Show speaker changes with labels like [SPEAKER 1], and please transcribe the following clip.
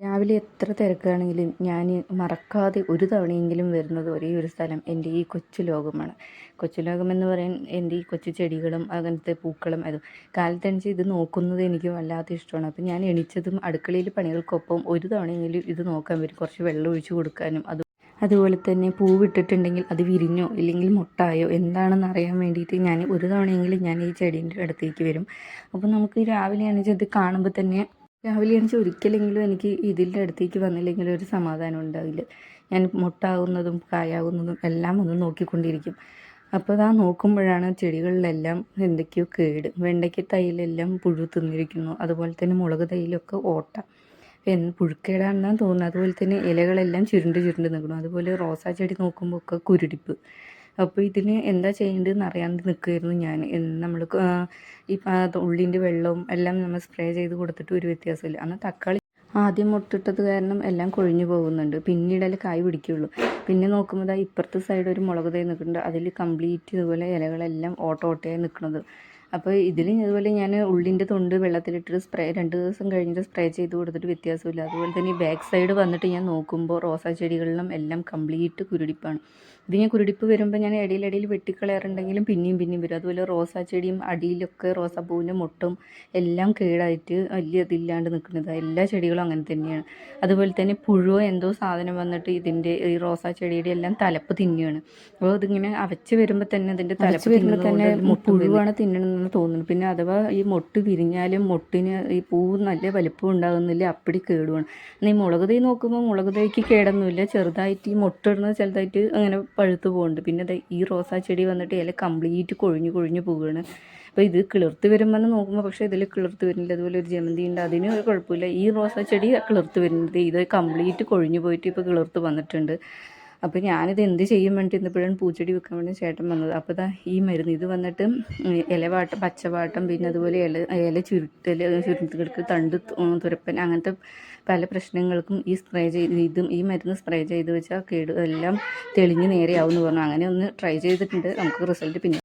[SPEAKER 1] രാവിലെ എത്ര തിരക്കാണെങ്കിലും ഞാൻ മറക്കാതെ ഒരു തവണയെങ്കിലും വരുന്നത് ഒരേ ഒരു സ്ഥലം എന്റെ ഈ കൊച്ചു ലോകമാണ്. കൊച്ചു ലോകം എന്ന് പറയാൻ എന്റെ ഈ കൊച്ചു ചെടികളും അങ്ങനത്തെ പൂക്കളും അതും. കാലത്തണിച്ച് ഇത് നോക്കുന്നത് എനിക്ക് വല്ലാത്ത ഇഷ്ടമാണ്. അപ്പം ഞാൻ എണിച്ചതും അടുക്കളയിൽ പണികൾക്കൊപ്പം ഒരു തവണയെങ്കിലും ഇത് നോക്കാൻ വരും. കുറച്ച് വെള്ളം ഒഴിച്ചു കൊടുക്കാനും അത് അതുപോലെ തന്നെ പൂവിട്ടിട്ടുണ്ടെങ്കിൽ അത് വിരിഞ്ഞോ ഇല്ലെങ്കിൽ മുട്ടായോ എന്താണെന്ന് അറിയാൻ വേണ്ടിയിട്ട് ഞാൻ ഒരു തവണയെങ്കിലും ഞാൻ ഈ ചെടീന്റെ അടുത്തേക്ക് വരും. അപ്പോൾ നമുക്ക് രാവിലെ ആണെങ്കിൽ ഇത് കാണുമ്പോൾ തന്നെ രാവിലെ എണീച്ച് ഒരിക്കലെങ്കിലും എനിക്ക് ഇതിന്റെ അടുത്തേക്ക് വന്നില്ലെങ്കിൽ ഒരു സമാധാനം ഉണ്ടാവില്ല. ഞാൻ മുട്ടാവുന്നതും കായാവുന്നതും എല്ലാം ഒന്ന് നോക്കിക്കൊണ്ടിരിക്കും. അപ്പോൾ അതാ നോക്കുമ്പോഴാണ് ചെടികളിലെല്ലാം എന്തൊക്കെയോ കേട്. വെണ്ടയ്ക്ക തൈയിലെല്ലാം പുഴു തിന്നിരിക്കുന്നു അതുപോലെ തന്നെ മുളക് തൈയിലൊക്കെ ഓട്ട. എന്ന് പുഴുക്കേടാണെന്നാണ് തോന്നുന്നത്. അതുപോലെ തന്നെ ഇലകളെല്ലാം ചുരുണ്ട് ചുരുണ്ട് നിൽക്കുന്നു. അതുപോലെ റോസാ ചെടി നോക്കുമ്പോൾ ഒക്കെ കുരുടിപ്പ്. അപ്പോൾ ഇതിന് എന്താ ചെയ്യേണ്ടതെന്ന് അറിയാണ്ട് നിൽക്കുമായിരുന്നു ഞാൻ നമ്മൾ ഈ ഉള്ളിന്റെ വെള്ളവും എല്ലാം നമ്മൾ സ്പ്രേ ചെയ്ത് കൊടുത്തിട്ട് ഒരു വ്യത്യാസമില്ല അന്ന് തക്കാളി ആദ്യം മുട്ടിട്ടത് കാരണം എല്ലാം കൊഴിഞ്ഞു പോകുന്നുണ്ട്. പിന്നീടല്ലേ കായ് പിടിക്കുള്ളൂ പിന്നെ നോക്കുമ്പോൾ ഇപ്പുറത്തെ സൈഡ് ഒരു മുളക് തൈ നിൽക്കുന്നുണ്ട് അതിൽ കംപ്ലീറ്റ് ഇതുപോലെ ഇലകളെല്ലാം ഓട്ടോ ഓട്ടയായി നിൽക്കുന്നത് അപ്പോൾ ഇതിൽ ഇതുപോലെ ഞാൻ ഉള്ളിന്റെ തൊണ്ട് വെള്ളത്തിലിട്ടിട്ട് സ്പ്രേ രണ്ട് ദിവസം കഴിഞ്ഞിട്ട് സ്പ്രേ ചെയ്ത് കൊടുത്തിട്ട് വ്യത്യാസമില്ല അതുപോലെ തന്നെ ബാക്ക് സൈഡ് വന്നിട്ട് ഞാൻ നോക്കുമ്പോൾ റോസാ ചെടികളിലും എല്ലാം കംപ്ലീറ്റ് കുരുടിപ്പാണ്. ഇത് ഞാൻ കുരുടിപ്പ് വരുമ്പോൾ ഞാൻ ഇടയിലിടയിൽ വെട്ടിക്കളയാറുണ്ടെങ്കിലും പിന്നെയും പിന്നെയും വരും. അതുപോലെ റോസാ ചെടിയും അടിയിലൊക്കെ റോസാപ്പൂവിന്റെ മുട്ടും എല്ലാം കേടായിട്ട് വലിയ ഇതില്ലാണ്ട് നിൽക്കുന്നത്. എല്ലാ ചെടികളും അങ്ങനെ തന്നെയാണ്. അതുപോലെ തന്നെ പുഴുവോ എന്തോ സാധനം വന്നിട്ട് ഇതിന്റെ ഈ റോസാ ചെടിയുടെ എല്ലാം തലപ്പ് തിന്നുകയാണ്. അപ്പോൾ ഇതിങ്ങനെ അവച്ച് വരുമ്പോൾ തന്നെ അതിന്റെ തലപ്പ് വരുമ്പോൾ തന്നെ പുഴുവാണ് തിന്നണമെന്ന് തോന്നുന്നു. പിന്നെ അഥവാ ഈ മുട്ട് വിരിഞ്ഞാലും മൊട്ടിന് ഈ പൂവ് നല്ല വലിപ്പം ഉണ്ടാകുന്നില്ല അപ്പടി കേടുവാണ്. എന്നാൽ ഈ മുളക് തൈ നോക്കുമ്പോൾ മുളക് തൈക്ക് കേടൊന്നുമില്ല. ചെറുതായിട്ട് ഈ മൊട്ടിടുന്നത് ചെറുതായിട്ട് അങ്ങനെ പഴുത്ത് പോകുന്നുണ്ട് പിന്നെ ഈ റോസാ ചെടി വന്നിട്ട് ഇല കംപ്ലീറ്റ് കൊഴിഞ്ഞു കൊഴിഞ്ഞു പോവുകയാണ് അപ്പോൾ ഇത് കിളിർത്ത് വരുമ്പോൾ നോക്കുമ്പോൾ പക്ഷേ ഇതിൽ കിളിർത്ത് വരുന്നില്ല. അതുപോലെ ഒരു ജമന്തി ഉണ്ട്. അതിന് ഒരു കുഴപ്പമില്ല. ഈ റോസാ ചെടി കിളിർത്ത് വരുന്നത് ഇത് കംപ്ലീറ്റ് കൊഴിഞ്ഞു പോയിട്ട് ഇപ്പോൾ കിളിർത്ത് വന്നിട്ടുണ്ട്. അപ്പോൾ ഞാനിത് എന്ത് ചെയ്യും വേണ്ടി ഇന്നിപ്പോഴാണ് പൂച്ചെടി വെക്കാൻ വേണ്ടി ചേട്ടൻ വന്നത്. അപ്പോൾ ഇതാ ഈ മരുന്ന് ഇത് വന്നിട്ട് ഇലവാട്ടം പച്ചവാട്ടം പിന്നെ അതുപോലെ ഇല ഇല ചുരുട്ടൽ ചുരുട്ടുകൾക്ക് തണ്ട് തുരപ്പൻ അങ്ങനത്തെ പല പ്രശ്നങ്ങൾക്കും ഈ സ്പ്രേ ചെയ്ത് ഇതും ഈ മരുന്ന് സ്പ്രേ ചെയ്ത് വെച്ചാൽ കേട് എല്ലാം തെളിഞ്ഞ് നേരെയാവും എന്ന് പറഞ്ഞു. അങ്ങനെ ഒന്ന് ട്രൈ ചെയ്തിട്ടുണ്ട്. നമുക്ക് റിസൾട്ട് പിന്നെ